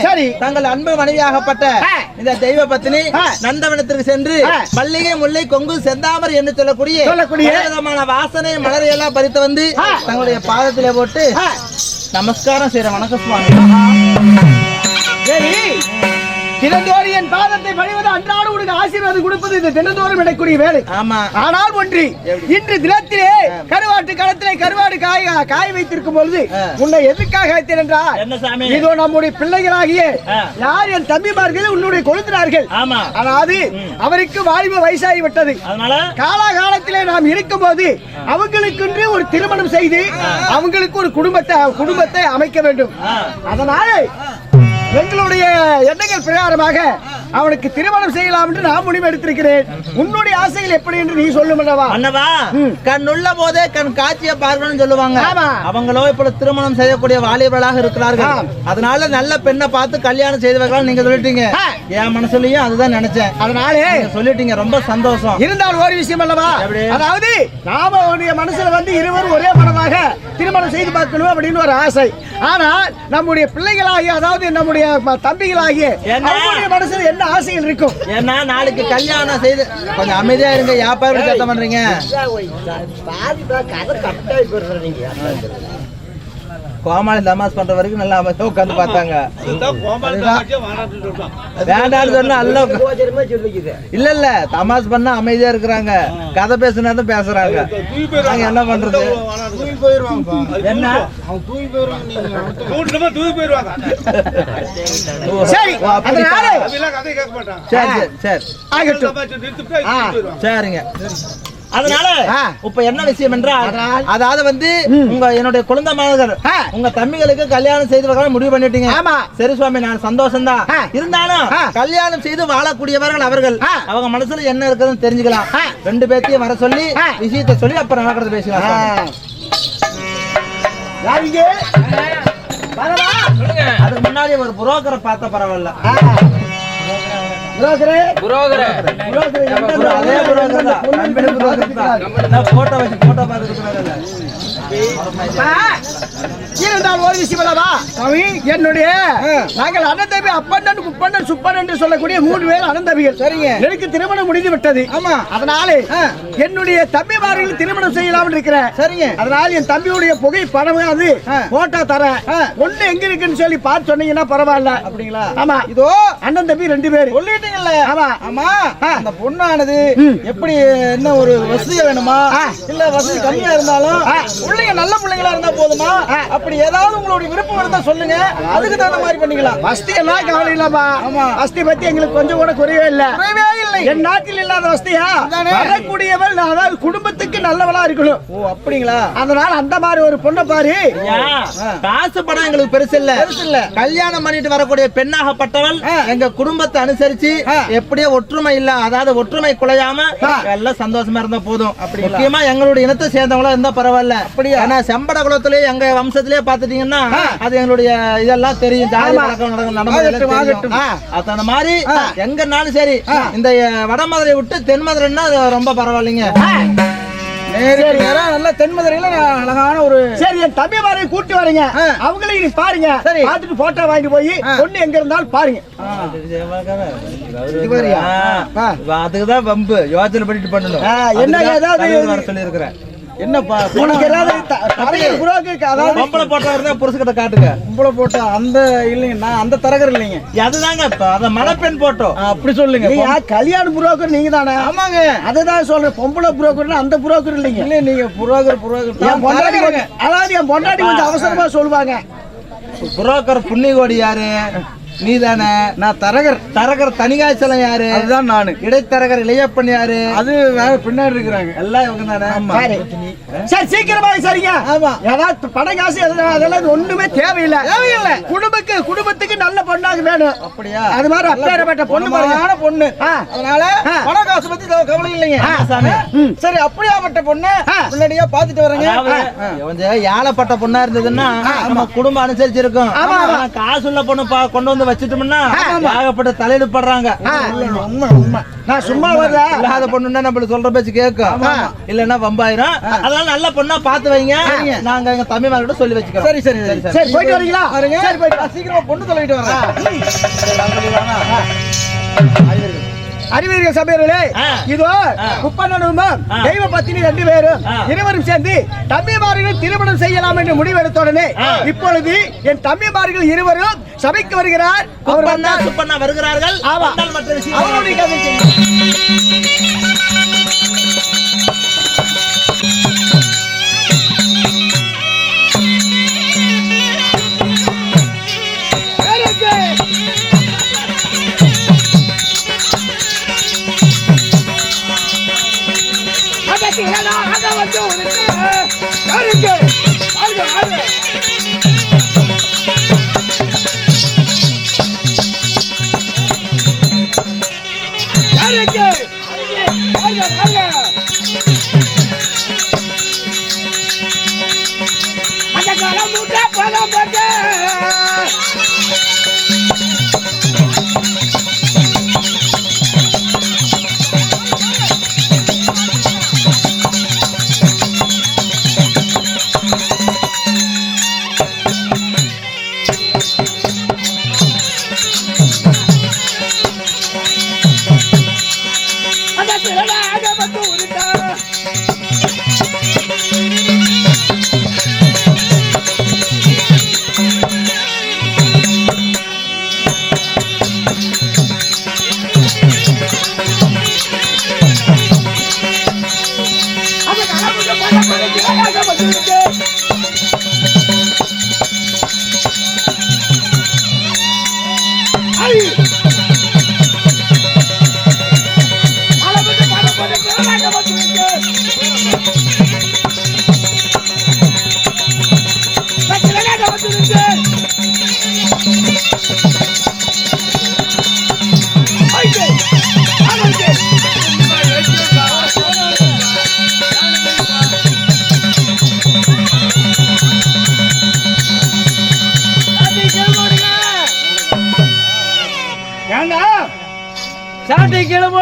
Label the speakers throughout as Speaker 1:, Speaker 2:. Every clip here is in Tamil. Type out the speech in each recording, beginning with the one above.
Speaker 1: சரி.
Speaker 2: தங்கள் அன்பு மனைவியாகப்பட்ட. இந்த தெய்வ பத்தினி. நந்தவனத்திற்கு சென்று. மல்லிகை முல்லை கொங்கு செந்தாமரை என்று சொல்லக்கூடிய
Speaker 1: சொல்லக்கூடிய
Speaker 2: விதமான வாசனை மலரை எல்லாம் பறித்து வந்து. தங்களுடைய பாதத்திலே போட்டு நமஸ்காரம் செய்யற வணக்கம் சுவாமி
Speaker 1: சரி தினந்தோறும் என் பாதத்தை பணிவது அன்றாட உனக்கு ஆசீர்வாதம் கொடுப்பது இந்த தினந்தோறும் நடக்கூடிய வேலை.
Speaker 2: ஆமா.
Speaker 1: ஆனால் ஒன்று இன்று தினத்திலே கருவாட்டு களத்திலே கருவாடு காய் காய வைத்திருக்கும் பொழுது. உன்னை எதுக்காக
Speaker 2: சாமி?
Speaker 1: இதோ நம்முடைய பிள்ளைகளாகிய. யார் என் தம்பிமார்கள் உன்னுடைய கொழுந்தினார்கள் அதாவது அவருக்கு வாலிப வயசாகி விட்டது காலாகாலத்திலே நாம் இருக்கும்போது அவங்களுக்கென்று ஒரு திருமணம் செய்து அவங்களுக்கு ஒரு குடும்பத்தை குடும்பத்தை அமைக்க வேண்டும். அதனால எங்களுடைய எண்ணங்கள் பிரகாரமாக அவனுக்கு திருமணம் செய்யலாம் என்று நான் முடிவு எடுத்திருக்கிறேன் உன்னுடைய ஆசைகள் எப்படி என்று நீ சொல்லும்
Speaker 2: அண்ணவா. கண் உள்ள போதே கண் காட்சியை பார்க்கணும்னு சொல்லுவாங்க. அவங்களோ இப்ப திருமணம் செய்யக்கூடிய வாலிபர்களாக இருக்கிறார்கள். அதனால நல்ல பெண்ணை பார்த்து கல்யாணம் செய்து வைக்கலாம் நீங்க சொல்லிட்டீங்க. என் மனசுலயும் அதுதான் நினைச்சேன்
Speaker 1: அதனாலே
Speaker 2: சொல்லிட்டீங்க ரொம்ப சந்தோஷம்
Speaker 1: இருந்தால் ஒரு விஷயம் அல்லவா? அதாவது நாம உன்னுடைய மனசுல வந்து இருவரும் ஒரே மனதாக திருமணம் செய்து பார்க்கணும் அப்படின்னு ஒரு ஆசை ஆனால் நம்முடைய பிள்ளைகளாகிய அதாவது நம்முடைய தம்பிகளாகிய மனசுல என்ன ஆசைகள் இருக்கும்.
Speaker 2: ஏன்னா நாளைக்கு கல்யாணம் செய்து கொஞ்சம் அமைதியா இருங்க வியாபாரம் சத்தம் பண்றீங்க? கோமாளி தமாஸ் பண்ற வரைக்கும் நல்லா அமைதியா உட்காந்து பார்த்தாங்க. வேண்டாம்னு சொன்னா அல்ல. இல்ல இல்ல. தமாஸ் பண்ணா அமைதியா இருக்கிறாங்க. கதை பேசுனா தான் பேசுறாங்க. நாங்க என்ன பண்றது? என்ன?
Speaker 1: சரி
Speaker 2: ஓ, அப்படி.
Speaker 1: அதனால
Speaker 2: சரி சரி சரி.
Speaker 1: ஆகட்டும் ஆ.
Speaker 2: சரிங்க. அதனால. இப்ப என்ன விஷயம் என்றால்? அதாவது வந்து. உங்க என்னுடைய குழந்தை மகன். உங்க தம்பிகளுக்கு கல்யாணம் செய்து வைக்கலாம் முடிவு பண்ணிட்டீங்க
Speaker 1: ஆமா.
Speaker 2: சரி சுவாமி நான் சந்தோஷம் தான். இருந்தாலும். கல்யாணம் செய்து வாழக்கூடியவர்கள் அவர்கள். அவங்க மனசுல என்ன இருக்குதுன்னு தெரிஞ்சுக்கலாம். ரெண்டு பேர்த்தையும் வர சொல்லி. விஷயத்தை சொல்லி அப்புறம் நடக்கிறது பேசலாம் அதுக்கு முன்னாடி ஒரு புரோக்கரை பார்த்த பரவாயில்ல
Speaker 1: புரோக்கரே புரோக்கரே எந்த
Speaker 2: புரோ- அதே புரோக்கர் தான் புரோக்கர் போட்டோ வச்சு போட்டோ பார்த்துட்டு
Speaker 1: இருந்தால் ஒரு விஷயம் அல்லவா என்னுடைய நாங்கள் அண்ணன் தம்பி அப்பண்ணன் குப்பண்ணன் சுப்பன் என்று சொல்லக்கூடிய மூன்று பேர் அண்ணன் தம்பிகள்
Speaker 2: சரிங்க.
Speaker 1: எனக்கு திருமணம் முடிந்து விட்டது.
Speaker 2: ஆமா.
Speaker 1: அதனாலே என்னுடைய தம்பிமார்கள் திருமணம் செய்யலாம் இருக்கிறேன்.
Speaker 2: சரிங்க.
Speaker 1: அதனால் என் தம்பியுடைய புகை படம் அது. போட்டோ தரேன்
Speaker 2: ஆ.
Speaker 1: ஒண்ணு எங்க இருக்குன்னு சொல்லி பார்த்து சொன்னீங்கன்னா பரவாயில்ல.
Speaker 2: அப்படிங்களா?
Speaker 1: ஆமா.
Speaker 2: இதோ.
Speaker 1: அண்ணன் தம்பி ரெண்டு பேர்.
Speaker 2: சொல்லிட்டீங்கல்ல.
Speaker 1: ஆமா.
Speaker 2: ஆமா. அந்த பொண்ணானது. எப்படி என்ன ஒரு வசதி வேணுமா. இல்ல வசதி கம்மியா இருந்தாலும் பிள்ளைங்க நல்ல பிள்ளைங்களா இருந்தா போதுமா? அப்படி ஏதாவது உங்களுடைய விருப்பம் இருந்தா சொல்லுங்க. அதுக்கு தகுந்த மாதிரி பண்ணிக்கலாம்.
Speaker 1: வசதி எல்லாம் கவலை இல்லாமா
Speaker 2: ஆமா.
Speaker 1: வசதி பத்தி எங்களுக்கு கொஞ்சம் கூட குறையவே இல்ல.
Speaker 2: குறைவே இல்லை.
Speaker 1: என் நாட்டில் இல்லாத வசதியா. வரக்கூடியவள் அதாவது குடும்பத்துக்கு நல்லவளா இருக்கணும்.
Speaker 2: ஓ அப்படிங்களா?
Speaker 1: அதனால அந்த மாதிரி ஒரு பொண்ணை பாரு.
Speaker 2: காசு படம் எங்களுக்கு பெருசு இல்ல. பெருசு இல்ல. கல்யாணம் பண்ணிட்டு வரக்கூடிய பெண்ணாகப்பட்டவள் எங்க குடும்பத்தை அனுசரிச்சு எப்படியோ ஒற்றுமை இல்ல அதாவது ஒற்றுமை குலையாம எல்லாம் சந்தோஷமா இருந்தா போதும். முக்கியமா எங்களுடைய இனத்தை சேர்ந்தவங்களா இருந்தா பரவாயில்ல. அப்படியா? ஆனா செம்பட குலத்திலேயே எங்க வம்சத்திலேயே பாத்துட்டீங்கன்னா அது எங்களுடைய இதெல்லாம் தெரியும். அந்த மாதிரி எங்கனாலும் சரி இந்த வடமதுரை விட்டு தென்மதுரைன்னா அது ரொம்ப பரவாயில்லைங்க. நல்ல தென்மதுரையில அழகான ஒரு
Speaker 1: சரி என் தம்பி மாதிரி கூட்டி வரீங்க. அவங்களையும் நீ பாருங்க.
Speaker 2: சரி.
Speaker 1: பார்த்துட்டு போட்டோ வாங்கிட்டு போய் பொண்ணு எங்க இருந்தாலும் பாருங்க.
Speaker 2: அதுக்குதான் வம்பு. யோசனை பண்ணிட்டு பண்ணணும்.
Speaker 1: என்ன ஏதாவது
Speaker 2: சொல்லியிருக்கிறேன். என்னப்பா பொம்பளை போட்டா இருந்தா புருஷக்கிட்ட காட்டுங்க.
Speaker 3: கும்பல போட்டா அந்த இல்லைங்க நான் அந்த தரகர் இல்லைங்க.
Speaker 2: அதுதாங்க இப்ப அத மணப்பெண் போட்டோம்.
Speaker 3: அப்படி சொல்லுங்க
Speaker 1: கல்யாண புரோக்கர் நீங்க தானே
Speaker 2: ஆமாங்க.
Speaker 1: அதுதான் சொல்றேன் பொம்பளை புரோக்கர்னா அந்த புரோக்கர் இல்லைங்க.
Speaker 3: இல்ல நீங்க
Speaker 1: பொண்டாட்டி கொஞ்சம்- அதாவது என் பொண்டாட்டி கொஞ்சம் அவசரமா சொல்லுவாங்க.
Speaker 2: புரோக்கர் புண்ணியகோடி யாரு? நீதானே?
Speaker 3: நான் தரகர்
Speaker 2: தரகர் தனிகாய்ச்சலம் யாரு?
Speaker 3: அதுதான் நானு.
Speaker 2: இடைத்தரகர் இளையப்பன் யாரு?
Speaker 3: அது வேற பின்னாடி இருக்கிறாங்க.
Speaker 2: எல்லாம் இவங்க தானே?
Speaker 1: சரி. சீக்கிரமா சரிங்க.
Speaker 2: ஆமா.
Speaker 1: ஏதாவது பணம் காசு அதெல்லாம் ஒண்ணுமே தேவையில்லை. தேவையில்லை. குடும்பக்கு குடும்பத்துக்கு நல்ல பொண்ணாக வேணும்.
Speaker 2: அப்படியா?
Speaker 1: அது மாதிரி அப்பேற்பட்ட பொண்ணு பாருங்க.
Speaker 2: பொண்ணு. அதனால
Speaker 1: ஆ.
Speaker 2: பண காசு பத்தி கவ- கவலை இல்லைங்க. சரி அப்படியாப்பட்ட பொண்ணு. முன்னாடியே பாத்துட்டு வரேங்க. கொஞ்சம் ஏழப்பட்ட பொண்ணா இருந்ததுன்னா நம்ம குடும்பம் அனுசரிச்சிருக்கும். காசு உள்ள பொண்ணு பா- கொண்டு வந்து வச்சுட்டோம்னா. ஏகப்பட்ட தலையிடு படுறாங்க
Speaker 4: நான் சும்மா வரல.
Speaker 2: இல்லாத பொண்ணுன்னா நம்மளுக்கு சொல்ற பேச்சு கேட்கும். இல்லன்னா வம்பாயிரம். அதனால நல்ல பொண்ணா பார்த்து வைங்க. நாங்க எங்க தம்பிமார்கிட்ட சொல்லி வச்சுக்கிறோம்.
Speaker 3: சரி சரி சரி.
Speaker 4: சரி போயிட்டு வரீங்களா?
Speaker 3: சீக்கிரமா பொண்ணு சொல்லிட்டு வரேன்.
Speaker 4: அறிவியல் சபையர்களே. இதோ. குப்பனனும். தெய்வ பத்தினி ரெண்டு பேரும். இருவரும் சேர்ந்து தம்பிமார்கள் திருமணம் செய்யலாம் என்று முடிவெடுத்த உடனே. இப்பொழுது என் தம்பிமார்கள் இருவரும் சபைக்கு வருகிறார் அவர்
Speaker 2: வருகிறார்கள்
Speaker 4: அவருடைய கதை சொல்லுங்க.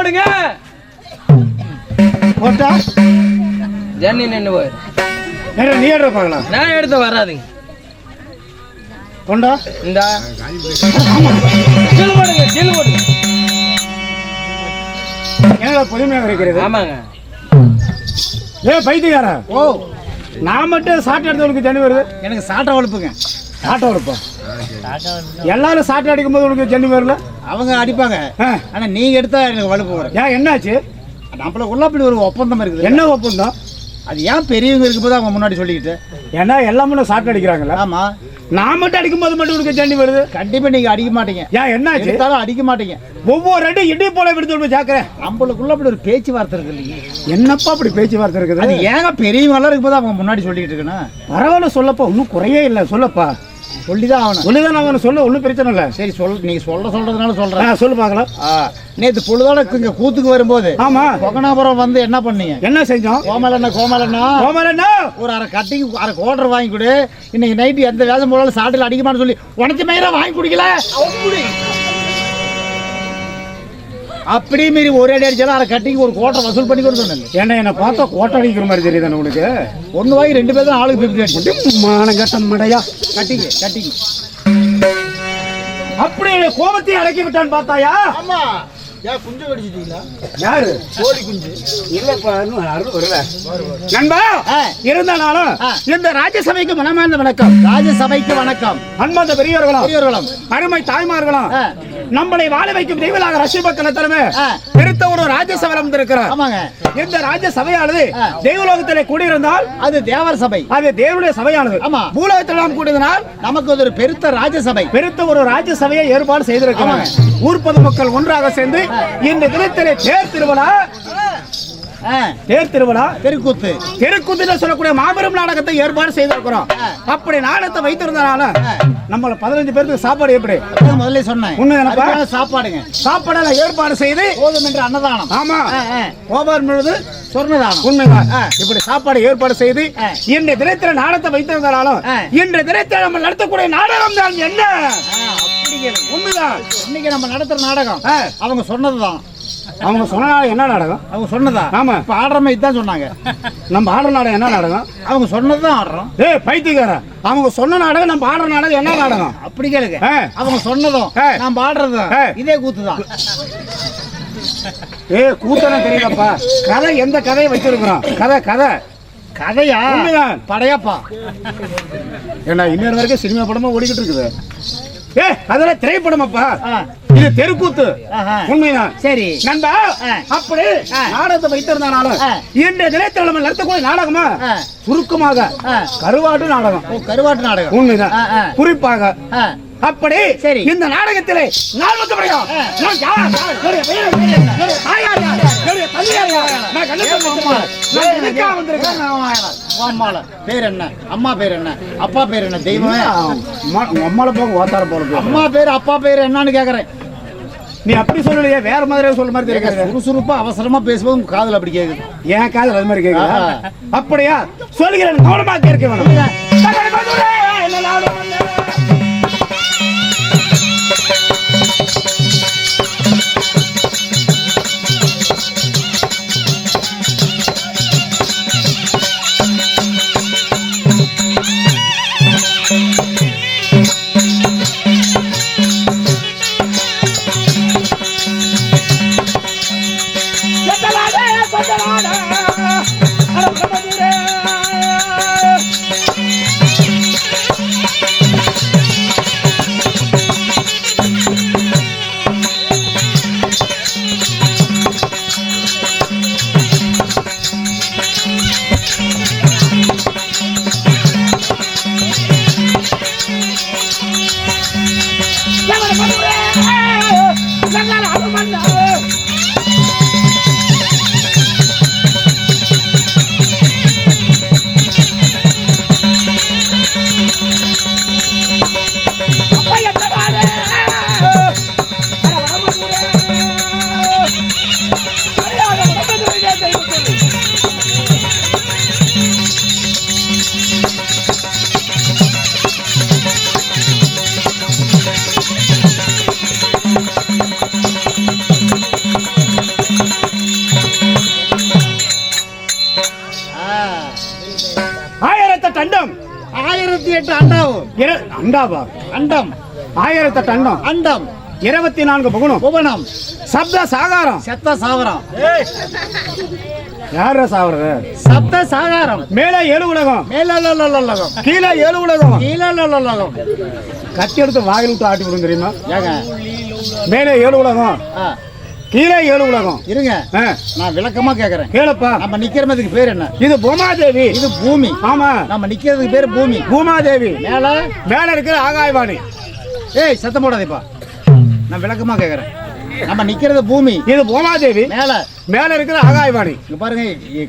Speaker 5: போடுங்க.
Speaker 4: போட்டா?
Speaker 5: ஜன்னி நின்று போய்
Speaker 4: ஏடா, நீ ஏடா பார்க்கலாம்
Speaker 5: நான் எடுத்து வராதுங்க
Speaker 4: கொண்டா?
Speaker 5: இந்த. கீழே போடுங்க கீழே போடுங்க.
Speaker 4: ஏடா பொதுமையாக இருக்கிறது?
Speaker 5: ஆமாங்க.
Speaker 4: ஏ பைத்தியக்காரா ஓ நான் மட்டும் சாட்டை எடுத்தவனுக்கு ஜன்னி வருது?
Speaker 3: எனக்கு சாட்டை வளர்ப்புங்க.
Speaker 4: சாட்டை வருப்பா. எல்லாரும் சாட்டை அடிக்கும் போது உனக்கு ஜன்னி வரல
Speaker 3: அவங்க அடிப்பாங்க.
Speaker 4: ஆ.
Speaker 3: ஆனா நீங்க எடுத்தா எனக்கு வலுப்பு வரும்
Speaker 4: ஏன் என்னாச்சு?
Speaker 3: நம்மளுக்குள்ள அப்படி ஒரு ஒப்பந்தம் இருக்குது.
Speaker 4: என்ன ஒப்பந்தம்?
Speaker 3: அது ஏன் பெரியவங்க இருக்கும்போது அவங்க முன்னாடி சொல்லிக்கிட்டு?
Speaker 4: ஏன்னா எல்லாமே சாட்டை அடிக்கிறாங்களா
Speaker 3: ஆமா.
Speaker 4: நான் மட்டும் அடிக்கும் போது மட்டும் உனக்கு ஜன்னி வருது?
Speaker 3: கண்டிப்பா நீங்க அடிக்க மாட்டீங்க.
Speaker 4: ஏன் என்னாச்சு?
Speaker 3: எடுத்தாலும் அடிக்க மாட்டீங்க.
Speaker 4: ஒவ்வொரு அடி இடி போல விடுத்து ஜாக்கிரேன்
Speaker 3: நம்மளுக்குள்ள அப்படி ஒரு பேச்சுவார்த்தை இருக்கு இல்லைங்க.
Speaker 4: என்னப்பா அப்படி பேச்சுவார்த்தை
Speaker 3: அது
Speaker 4: இருக்குது
Speaker 3: ஏங்க பெரியவங்க எல்லாம் இருக்கும்போது அவங்க முன்னாடி சொல்லிக்கிட்டு இருக்கணும்?
Speaker 4: பரவாயில்ல சொல்லப்பா. ஒன்றும் குறையே இல்லை. சொல்லப்பா.
Speaker 3: சொல்லிதான் ஆகணும்.
Speaker 4: சொல்லிதான் நான் சொல்ல ஒன்றும் பிரச்சனை இல்லை.
Speaker 3: சரி சொல் நீங்க சொல்ற சொல்றதுனால சொல்றேன்.
Speaker 4: ஆ, சொல்லு பார்க்கலாம்.
Speaker 3: நேத்து பொழுதோட இங்க கூத்துக்கு வரும்போது
Speaker 4: ஆமா.
Speaker 3: கொகனாபுரம் வந்து என்ன பண்ணீங்க?
Speaker 4: என்ன செஞ்சோம்?
Speaker 3: கோமலண்ணா கோமலண்ணா
Speaker 4: கோமலண்ணா
Speaker 3: ஒரு அரை கட்டிங் அரை கோட்டர் வாங்கி கொடு. இன்னைக்கு நைட்டு எந்த வேதம் போனாலும் சாட்டில் அடிக்குமான்னு சொல்லி உனக்கு மயிரா வாங்கி குடிக்கல? அப்படியே மீறி ஒரு அடி அடிச்சாலும் அரை கட்டிங் ஒரு கோட்டை வசூல் பண்ணி கொண்டு சொன்னேன்
Speaker 4: என்ன என்ன பார்த்தா கோட்டை அடிக்கிற மாதிரி தெரியுதானே உனக்கு.
Speaker 3: ஒன்று வாங்கி ரெண்டு பேர் தான் ஆளுக்கு பிப்டி அடிச்சு.
Speaker 4: மானங்கட்டம் மடையா.
Speaker 3: கட்டிங்க கட்டிங்க
Speaker 4: அப்படி கோபத்தை அடக்கி விட்டான்னு பார்த்தாயா?
Speaker 3: ஆமா. ஏன் குஞ்சு கடிச்சிட்டீங்களா?
Speaker 4: யாரு?
Speaker 3: கோழி குஞ்சு.
Speaker 4: இல்லப்பா இன்னும் யாரும் வரல. நண்பா
Speaker 3: ஆ.
Speaker 4: இருந்தாலும்
Speaker 3: ஆ.
Speaker 4: இந்த ராஜ்யசபைக்கு மனமார்ந்த வணக்கம்.
Speaker 3: ராஜசபைக்கு வணக்கம்.
Speaker 4: அன்பார்ந்த பெரியவர்களும்
Speaker 3: பெரியவர்களும்
Speaker 4: அருமை தாய்மார்களும். நம்மளை வாழ வைக்கும் தெய்வலாக தலைமை
Speaker 3: ஆ.
Speaker 4: பெருத்த ஒரு ராஜ்யசபை வந்திருக்கிறார்
Speaker 3: ஆமாங்க.
Speaker 4: இந்த ராஜ்ய சபையானது
Speaker 3: ஆ.
Speaker 4: தெய்வலோகத்திலே கூடியிருந்தால்
Speaker 3: அது தேவர் சபை.
Speaker 4: அது தேவனுடைய சபையானது.
Speaker 3: ஆமா.
Speaker 4: பூலோகத்தில் நாம் கூடியதனால்
Speaker 3: நமக்கு ஒரு பெருத்த ராஜசபை
Speaker 4: பெருத்த ஒரு ராஜ்ய சபையை ஏற்பாடு செய்திருக்கிறாங்க ஊர் பொதுமக்கள் ஒன்றாக சேர்ந்து இந்த தினத்திலே தேர் திருவிழா. தேர் திருவிழா.
Speaker 3: தெருக்கூத்து.
Speaker 4: தெருக்குத்துல சொல்லக்கூடிய மாபெரும் நாடகத்தை ஏற்பாடு செய்திருக்கிறோம். அப்படி நாடகத்தை வைத்திருந்தனால நம்மள பதினஞ்சு பேருக்கு சாப்பாடு எப்படி?
Speaker 3: முதல்ல சொன்னேன்? அருமையான சாப்பாடுங்க.
Speaker 4: சாப்பாடெல்லாம் ஏற்பாடு செய்து
Speaker 3: போதும் என்று அன்னதானம்.
Speaker 4: ஆமா. கோபார் பொழுது
Speaker 3: சொர்ணதானம்.
Speaker 4: உண்மைதான் இப்படி சாப்பாடு ஏற்பாடு செய்து. இன்றைய தினத்துல நாடகத்தை வைத்திருந்தாலும்
Speaker 3: ஆ.
Speaker 4: இன்றைய தினத்தில் நம்ம நடத்தக்கூடிய நாடகம் தான் என்ன உண்மைதான்.
Speaker 3: இன்னைக்கு நம்ம நடத்துற நாடகம் அவங்க சொன்னதுதான்.
Speaker 4: அவங்க சொன்ன என்ன நாடகம்?
Speaker 3: அவங்க சொன்னதா?
Speaker 4: ஆமா.
Speaker 3: இப்ப ஆடுற மாதிரி தான் சொன்னாங்க.
Speaker 4: நம்ம ஆடுற நாடகம் என்ன நாடகம்?
Speaker 3: அவங்க சொன்னதுதான் ஆடுறோம்.
Speaker 4: ஏய் பைத்தியக்கார அவங்க சொன்ன நாடகம் நம்ம ஆடுற நாடகம் என்ன நாடகம்?
Speaker 3: அப்படி கேளுங்க. அவங்க சொன்னதும்
Speaker 4: ஆ.
Speaker 3: நான் பாடுறதும்
Speaker 4: ஆ.
Speaker 3: இதே கூத்து தான்
Speaker 4: ஏய் கூத்தன தெரியலப்பா கதை எந்த கதையை வச்சிருக்கிறோம் கதை கதை.
Speaker 3: கதையா. படையாப்பா.
Speaker 4: ஏன்னா இன்னொரு வரைக்கும் சினிமா படமா ஓடிக்கிட்டு இருக்குது. ஏ அதெல்லாம் திரைப்படமாப்பா. இது தெருக்கூத்து. உண்மைதான்
Speaker 3: சரி
Speaker 4: நண்பா. அப்படி. நாடகத்தை. இன்றைய தினத்தில் நம்ம நடத்தக்கூடிய நாடகமா. சுருக்கமாக. கருவாட்டு நாடகம்
Speaker 3: கருவாட்டு நாடகம்
Speaker 4: உண்மைதான். குறிப்பாக. அப்படி
Speaker 3: சரி.
Speaker 4: இந்த நாடகத்திலே வந்திருக்கேன்?
Speaker 3: அம்மால பேர் என்ன? அம்மா பேர் என்ன? அப்பா பேர் என்ன? தெய்வமே?
Speaker 4: அம்மால போக ஓத்தார போல போ.
Speaker 3: அம்மா பேர் அப்பா பேர் என்னன்னு கேக்குறேன்.
Speaker 4: நீ அப்படி சொல்லலையே வேற மாதிரி சொல்ற மாதிரி தெரியாது.
Speaker 3: சுறுசுறுப்பா அவசரமா பேசும்போது காதுல அப்படி கேக்குது.
Speaker 4: என் காதல் அது மாதிரி கேக்குதா. அப்படியா? சொல்கிறேன் கவனமா கேட்க வேணும்.
Speaker 3: ஆயிரத்தி எட்டு அண்டாவும்.
Speaker 4: அண்டாவா?
Speaker 3: அண்டம்.
Speaker 4: ஆயிரத்தெட்டு அண்டம்.
Speaker 3: அண்டம்.
Speaker 4: இருபத்தி நான்கு புகணும்.
Speaker 3: புவனம்.
Speaker 4: சப்த சாகாரம்.
Speaker 3: செத்த சாவரம்
Speaker 4: யார சாவறது
Speaker 3: சப்த சாகாரம்.
Speaker 4: மேலே ஏழு உலகம்.
Speaker 3: மேலகம்
Speaker 4: கீழே ஏழு உலகம்.
Speaker 3: கீழலகம்
Speaker 4: கத்தி எடுத்து வாயில் விட்டு ஆட்டி விடும் தெரியுமா?
Speaker 3: ஏங்க?
Speaker 4: மேலே ஏழு உலகம். கீழே ஏழு உலகம்.
Speaker 3: இருங்க. நான் விளக்கமா கேக்குறேன்.
Speaker 4: கேளுப்பா.
Speaker 3: நம்ம நிக்கிறதுக்கு பேர் என்ன?
Speaker 4: இது பூமாதேவி.
Speaker 3: இது பூமி.
Speaker 4: ஆமா.
Speaker 3: நம்ம நிக்கிறதுக்கு பேர் பூமி.
Speaker 4: பூமாதேவி.
Speaker 3: மேல?
Speaker 4: மேல இருக்கிற ஆகாயவாணி.
Speaker 3: ஏய் சத்தம் போடாதேப்பா. நான் விளக்கமா கேக்குறேன். நம்ம நிக்கிறது பூமி.
Speaker 4: இது பூமாதேவி
Speaker 3: மேல.
Speaker 4: மேல இருக்கிற ஆகாயவாணி
Speaker 3: இங்க பாருங்க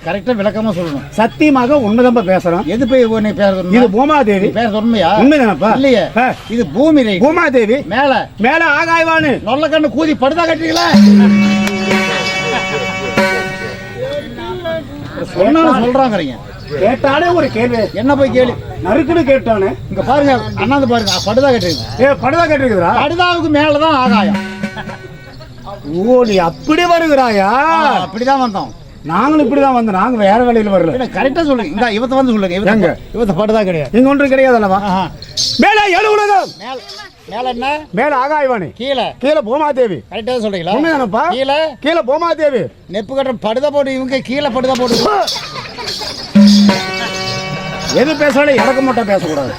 Speaker 3: கரெக்டா விளக்கமா சொல்லணும்.
Speaker 4: சத்தியமாக உண்மைதான் பேசுறோம்.
Speaker 3: எது போய் உன்னை பேர்
Speaker 4: இது பூமாதேவி
Speaker 3: பேர் சொன்மையா
Speaker 4: உண்மைதானப்பா?
Speaker 3: இல்லையே. இது பூமி
Speaker 4: பூமாதேவி
Speaker 3: மேல.
Speaker 4: மேல ஆகாயவாணி.
Speaker 3: நொல்ல கண்ணு கூதி படுதா கட்டுறீங்களா? சொன்னாலும் சொல்றாங்கறீங்க.
Speaker 4: கேட்டாலே ஒரு கேள்வி.
Speaker 3: என்ன போய் கேளு?
Speaker 4: நறுக்குன்னு கேட்டானே
Speaker 3: இங்க பாருங்க அண்ணாந்து பாருங்க படுதா கட்டுறீங்க.
Speaker 4: ஏ படுதா கேட்டிருக்குதா
Speaker 3: படுதாவுக்கு மேலதான் ஆகாயம்.
Speaker 4: ஓ நீ அப்படி வருகிறாயா?
Speaker 3: அப்படிதான் வந்தோம்.
Speaker 4: நாங்களும் இப்படிதான் வந்தோம். நாங்க வேற வேலையில வரல.
Speaker 3: கரெக்டா சொல்லுங்க. இந்த இவத்த வந்து சொல்லுங்க. இவத்த
Speaker 4: எங்க?
Speaker 3: இவத்த படுதா கிடையாது.
Speaker 4: இங்க ஒன்றும் கிடையாது அல்லவா. மேல ஏழு உலகம்.
Speaker 3: மேல என்ன?
Speaker 4: மேல ஆகாயவாணி.
Speaker 3: கீழே.
Speaker 4: கீழே பூமாதேவி.
Speaker 3: கரெக்டா சொல்றீங்களா?
Speaker 4: உண்மைதானப்பா?
Speaker 3: கீழே.
Speaker 4: கீழே பூமாதேவி.
Speaker 3: நெப்பு கட்டுற படுதா போட்டு இவங்க கீழே படுதா போட்டு.
Speaker 4: எது பேசாலும் இறக்க மட்டும் பேசக்கூடாது.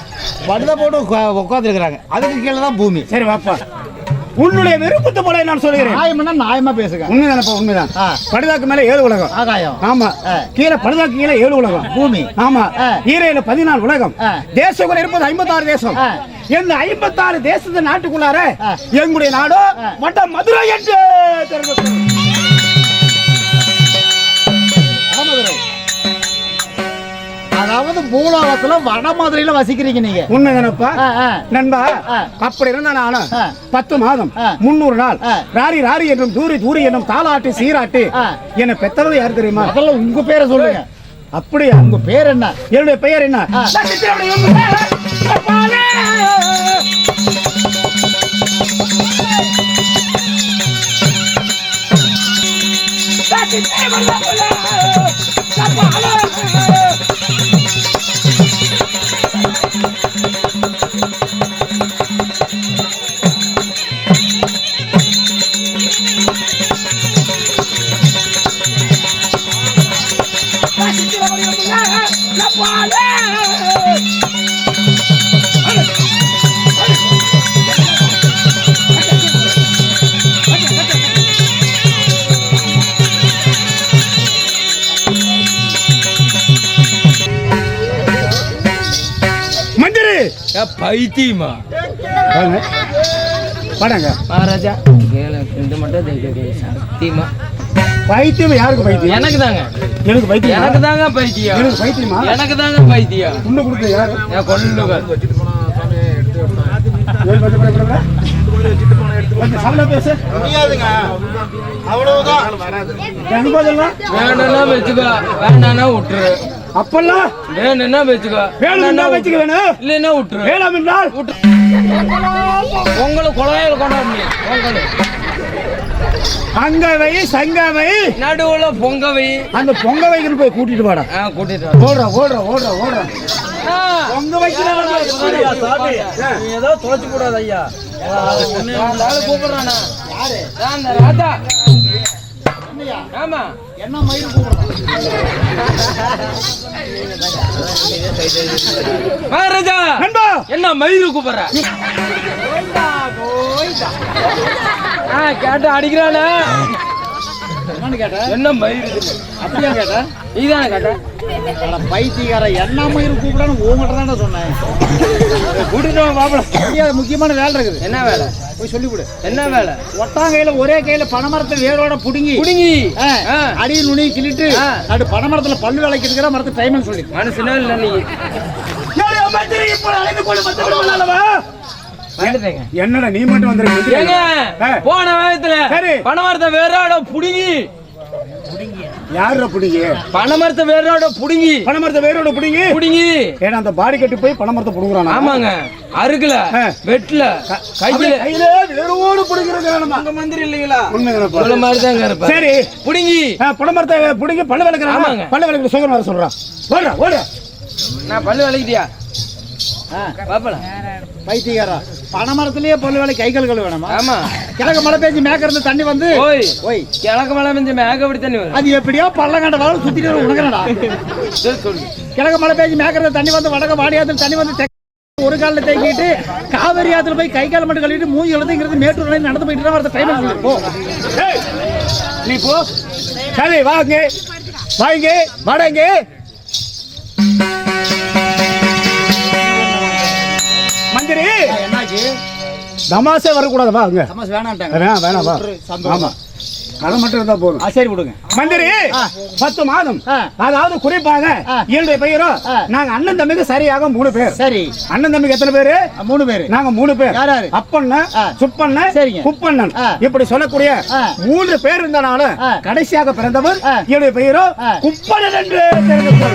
Speaker 3: படுதா போட்டு உட்காந்து இருக்கிறாங்க அதுக்கு கீழே தான் பூமி.
Speaker 4: சரி வாப்பா. உன்னுடைய விருப்பத்தை போல நான் சொல்கிறேன்
Speaker 3: நியாயம்னா நியாயமா பேசுங்க
Speaker 4: உண்மைதானப்பா உண்மைதான். படுதாக்கு மேல ஏழு உலகம்
Speaker 3: ஆகாயம்
Speaker 4: ஆமா. கீழே படுதாக்கு கீழே ஏழு உலகம்
Speaker 3: பூமி
Speaker 4: ஆமா. ஈரையில பதினாலு உலகம்
Speaker 3: ஆ.
Speaker 4: தேசக்குள்ள இருப்பது ஐம்பத்தாறு தேசம். இந்த ஐம்பத்தாறு தேசத்து நாட்டுக்குள்ளார. எங்களுடைய நாடு
Speaker 3: ஆ.
Speaker 4: வட்ட மதுரை என்று தெரிவிக்கிறது.
Speaker 3: அதாவது பூலோகத்துல வட மதுரையில வசிக்கிறீங்க நீங்க
Speaker 4: உண்மைதானப்பா. நண்பா. அப்படி இருந்தா நானும். பத்து மாதம். முன்னூறு நாள். ராரி ராரி என்றும் தூரி தூரி என்னும் தாளாட்டி சீராட்டி. என்னை பெத்தது யார் தெரியுமா
Speaker 3: முதல்ல உங்க பேரை சொல்லுங்க
Speaker 4: அப்படியா
Speaker 3: உங்க பேர் என்ன
Speaker 4: என்னுடைய பெயர் என்ன
Speaker 3: ஆ.
Speaker 5: பைத்தியமா?
Speaker 4: வாடாங்க
Speaker 5: மகாராஜா கேளு இது மட்டும். சத்தியமா.
Speaker 4: பைத்தியம் யாருக்கு பைத்தியம்?
Speaker 5: எனக்கு தாங்க
Speaker 4: எனக்கு பைத்தியம்.
Speaker 5: எனக்கு தாங்க பைத்தியம்.
Speaker 4: எனக்கு பைத்தியமா
Speaker 5: எனக்கு தாங்க பைத்தியம்
Speaker 4: உன்னை கொடுத்த யாரு
Speaker 5: வச்சுக்கோ. வேணான்னா விட்டுரு.
Speaker 4: அப்பெல்லாம்
Speaker 5: வேணும்னா வச்சுக்கோ.
Speaker 4: வேணும்னா வச்சுக்க வேணும்.
Speaker 5: இல்லைன்னா விட்டுரு.
Speaker 4: வேளாம் என்றால்
Speaker 5: உங்களுக்கு குழாயில் கொண்டாட முடியும் பொங்கல்
Speaker 4: அங்க வை சங்க வை
Speaker 5: நடுவுல பொங்கவை.
Speaker 4: அந்த பொங்க வைக்கிற போய் கூட்டிட்டு வாடா.
Speaker 5: கூட்டிட்டு.
Speaker 4: ஓடுற ஓடுற ஓடுற ஓடுற. பொங்க வைக்கிற
Speaker 5: நீ ஏதோ தொலைச்சு கூடாது ஐயா. கூப்பிடுறானா ராஜா ஆமா.
Speaker 4: என்ன மயில் கூப்பிடுறான்?
Speaker 5: என்ன மயில் கூப்பிடுற? கேட்ட அடிக்கிறானே.
Speaker 4: கேட்ட?
Speaker 5: என்ன இது?
Speaker 4: அப்படியா கேட்ட?
Speaker 5: நீதானே கேட்ட?
Speaker 4: அட பைத்தியக்கார என்ன மயில் கூப்பிடான்னு உங்ககிட்ட தானே சொன்னேன்.
Speaker 5: கூட்டிட்டு வா மாப்பிள.
Speaker 4: அப்படியே முக்கியமான வேலை இருக்குது.
Speaker 5: என்ன வேலை?
Speaker 4: போய் சொல்லி கொடு
Speaker 5: என்ன வேலை?
Speaker 4: ஒட்டாங்கையில ஒரே கையில பனைமரத்தை வேரோட புடுங்கி ஆ. அடி நுனி கிள்ளிட்டு. நடு பனைமரத்துல பல்லு விளக்கி இருக்கிற மரத்து டைம் சொல்லி
Speaker 5: மனுஷனே இல்ல நீ? வந்துட்டேங்க
Speaker 4: என்னடா நீ மட்டும் வந்துருக்க
Speaker 5: போன வேகத்துல
Speaker 4: சரி.
Speaker 5: பணமரத்தை வேரோட புடுங்கி.
Speaker 4: யார புடிங்க?
Speaker 5: பணமரத்தை வேரோட புடுங்கி.
Speaker 4: பனைமரத்தை வேரோட புடிங்கி?
Speaker 5: புடுங்கி.
Speaker 4: ஏன்னா அந்த பாடி கட்டி போய் பனைமரத்தை புடுங்குறானா?
Speaker 5: ஆமாங்க. அருகுல
Speaker 4: ஆ.
Speaker 5: வெட்டுல கையில.
Speaker 4: கையில வேரோடு புடுங்கிறது
Speaker 5: உங்க மந்திரி இல்லைங்களா? சொல்ல மாதிரி தாங்க இருப்ப
Speaker 4: சரி.
Speaker 5: புடுங்கி.
Speaker 4: ஆ, பனைமரத்தை புடிங்கி பல்லு விளக்குறாங்க
Speaker 5: ஆமாங்க.
Speaker 4: பல்லு விளக்கு சுகம் வர சொல்றான் ஓடுறா ஓடு.
Speaker 5: நான் பல்லு விளக்கிட்டியா? பாப்பல
Speaker 4: பைத்தியக்காரா. பனைமரத்திலேயே பல்லு வேலை கை கால் கழுவ வேணாமா?
Speaker 5: ஆமா.
Speaker 4: கிழக்கு மழை பெஞ்சு மேக்க இருந்து தண்ணி வந்து
Speaker 5: ஓய்.
Speaker 4: ஓய்.
Speaker 5: கிழக்கு மலை மிஞ்ச மேகப்படி தண்ணி வரும்?
Speaker 4: அது எப்படியோ பள்ளங்கண்ட வர சுத்திட்டு
Speaker 5: சொல்லு.
Speaker 4: கிழக்கு மழை பெஞ்சு மேக்க இருந்து தண்ணி வந்து வடக்க வாடியாத்துல தண்ணி வந்து ஒரு காலில் தேக்கிட்டு காவிரி ஆத்துல போய் கை கால் மட்டும் கழுவிட்டு மூஞ்சி எழுதுங்கிறது மேட்டூர் வரையும் நடந்து போயிட்டு தான் வரது டைம் போ. நீ போ. சரி வாங்க. வாங்க. வாடங்க
Speaker 3: என்னாச்சு
Speaker 4: தமாசே வரக்கூடாது வா அங்க
Speaker 3: வேணான்ட்டாங்க
Speaker 4: வேணாம் வேணாம் வா ஆமா அது மட்டும் இருந்தா போதும்
Speaker 3: சரி கொடுங்க
Speaker 4: மந்திரி பத்து மாதம். அதாவது குறிப்பாக. என்னுடைய பெயரும்
Speaker 3: ஆ.
Speaker 4: நாங்க அண்ணன் தம்பிக்கு சரியாக மூணு பேர்
Speaker 3: சரி
Speaker 4: அண்ணன் தம்பிக்கு எத்தனை பேரு
Speaker 3: மூணு பேரு
Speaker 4: நாங்க மூணு பேர்? அப்பண்ணன். சுப்பண்ணன்
Speaker 3: சரிங்க.
Speaker 4: குப்பண்ணன். இப்படி சொல்லக்கூடிய. மூன்று பேர் இருந்தனால. கடைசியாக பிறந்தவர். என்னுடைய பெயரோ. குப்பண்ணன் என்று தெரிந்து.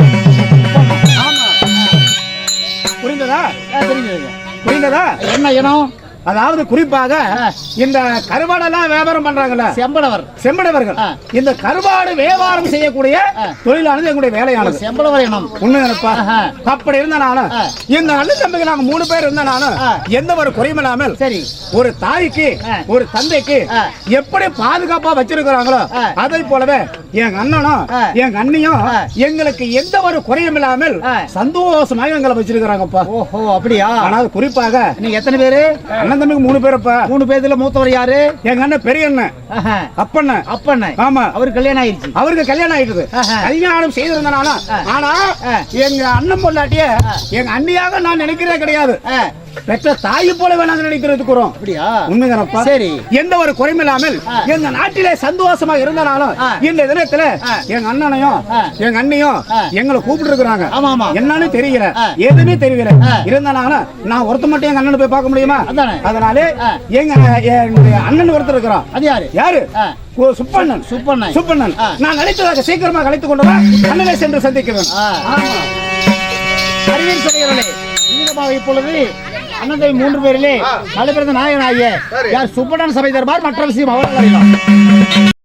Speaker 4: புரிந்ததா
Speaker 3: தெரிஞ்சுதுங்க
Speaker 4: புரியுதா
Speaker 3: என்ன இனம்
Speaker 4: அதாவது குறிப்பாக. இந்த கருவாடெல்லாம் வியாபாரம் பண்றாங்கல்ல
Speaker 3: செம்பளவர்
Speaker 4: செம்படவர்கள். இந்த கருவாடு வியாபாரம் செய்யக்கூடிய. தொழிலானது எங்களுடைய வேலையானது
Speaker 3: செம்பளவர் இனம் ஆஹா.
Speaker 4: அப்படி இருந்தனாலும்
Speaker 3: ஆ.
Speaker 4: இந்த அண்ணன் தம்பிக்கு நாங்க மூணு பேர் இருந்தனாலும்
Speaker 3: ஆ.
Speaker 4: எந்த ஒரு குறையும் இல்லாமல்
Speaker 3: சரி
Speaker 4: ஒரு தாய்க்கு. ஒரு தந்தைக்கு. எப்படி பாதுகாப்பா வச்சிருக்கிறாங்களோ. அதை போலவே எங்க அண்ணனும். எங்க அண்ணியும். எங்களுக்கு எந்த ஒரு குறையும் இல்லாமல். சந்தோஷமாக எங்களை வச்சிருக்கிறாங்கப்பா
Speaker 3: ஓஹோ அப்படியா
Speaker 4: ஆனால் குறிப்பாக
Speaker 3: நீங்க எத்தனை பேரு
Speaker 4: அண்ணன் தம்பிக்கு மூணு பேருப்பா
Speaker 3: மூணு பேர்ல மூத்தவர் யாரு
Speaker 4: எங்க அண்ணன் பெரிய அண்ணன்
Speaker 3: ஆஹா.
Speaker 4: அப்பண்ணன்
Speaker 3: அப்பண்ண
Speaker 4: ஆமா
Speaker 3: அவரு கல்யாணம் ஆயிடுச்சு
Speaker 4: அவருக்கு கல்யாணம் ஆயிடுது. கல்யாணம் செய்திருந்தனால. ஆனா. எங்க அண்ணன் பொண்டாட்டிய எங்க அண்ணியாக நான் நினைக்கிறதே கிடையாது பெற்ற தாய் போல வேணாங்க நினைக்கிறதுக்குறோம்
Speaker 3: அப்படியா
Speaker 4: உண்மைதானப்பா
Speaker 3: சரி.
Speaker 4: எந்த ஒரு குறையும் இல்லாமல். எங்க நாட்டிலே சந்தோஷமா இருந்தனாலும். இந்த தினத்துல. எங்க அண்ணனையும். எங்க அண்ணியும். எங்களை கூப்பிட்டு இருக்கிறாங்க
Speaker 3: ஆமா, ஆமா.
Speaker 4: என்னன்னு தெரியல. எதுவுமே தெரியல
Speaker 3: ஆ.
Speaker 4: இருந்தனால நான் ஒருத்த மட்டும் எங்க அண்ணனை போய் பார்க்க முடியுமா
Speaker 3: அதானே.
Speaker 4: அதனால. எங்க என்னுடைய அண்ணன் ஒருத்தர் இருக்கிறான்.
Speaker 3: அது யாரு?
Speaker 4: யாரு? சுப்பண்ணன்.
Speaker 3: சுப்பண்ணன்.
Speaker 4: சுப்பண்ணன். நான் அழைத்ததாக சீக்கிரமா அழைத்து கொண்டு அண்ணனை சென்று சந்திக்கிறேன்
Speaker 3: அறிவியல் மீதமாக இப்பொழுது அண்ணன் தம்பி மூன்று பேரிலே ஆகிய
Speaker 4: சரி.
Speaker 3: யார் சுப்படன் சபை தர்பார் மற்ற விஷயம் அவர்கள் அறியலாம்